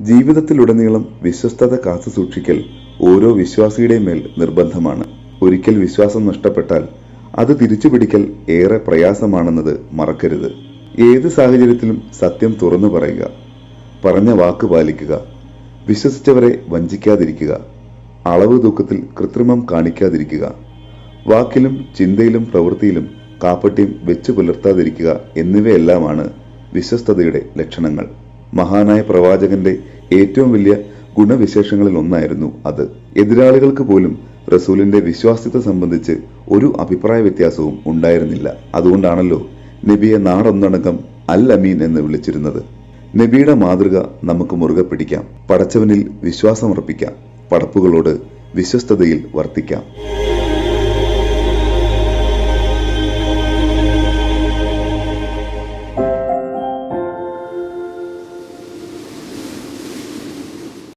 ജീവിതത്തിലുടനീളം വിശ്വസ്തത കാത്തു സൂക്ഷിക്കൽ ഓരോ വിശ്വാസിയുടെയും മേൽ നിർബന്ധമാണ്. ഒരിക്കൽ വിശ്വാസം നഷ്ടപ്പെട്ടാൽ അത് തിരിച്ചുപിടിക്കൽ ഏറെ പ്രയാസമാണെന്നത് മറക്കരുത്. ഏത് സാഹചര്യത്തിലും സത്യം തുറന്നു പറയുക. പറഞ്ഞ വാക്ക് പാലിക്കുക. വിശ്വസിച്ചവരെ വഞ്ചിക്കാതിരിക്കുക. അളവ് തൂക്കത്തിൽ കൃത്രിമം കാണിക്കാതിരിക്കുക. വാക്കിലും ചിന്തയിലും പ്രവൃത്തിയിലും കാപ്പട്യം വെച്ചു പുലർത്താതിരിക്കുക എന്നിവയെല്ലാമാണ് വിശ്വസ്തതയുടെ ലക്ഷണങ്ങൾ. മഹാനായ പ്രവാചകന്റെ ഏറ്റവും വലിയ ഗുണവിശേഷങ്ങളിൽ ഒന്നായിരുന്നു അത്. എതിരാളികൾക്ക് പോലും റസൂലിന്റെ വിശ്വാസ്യത സംബന്ധിച്ച് ഒരു അഭിപ്രായ വ്യത്യാസവും ഉണ്ടായിരുന്നില്ല. അതുകൊണ്ടാണല്ലോ നബിയെ നാടൊന്നടങ്കം അൽ അമീൻ എന്ന് വിളിച്ചിരുന്നത്. നബിയുടെ മാതൃക നമുക്ക് മുറുകെ പിടിക്കാം. പടച്ചവനിൽ വിശ്വാസമർപ്പിക്കാം. പടപ്പുകളോട് വിശ്വസ്തതയിൽ വർത്തിക്കാം.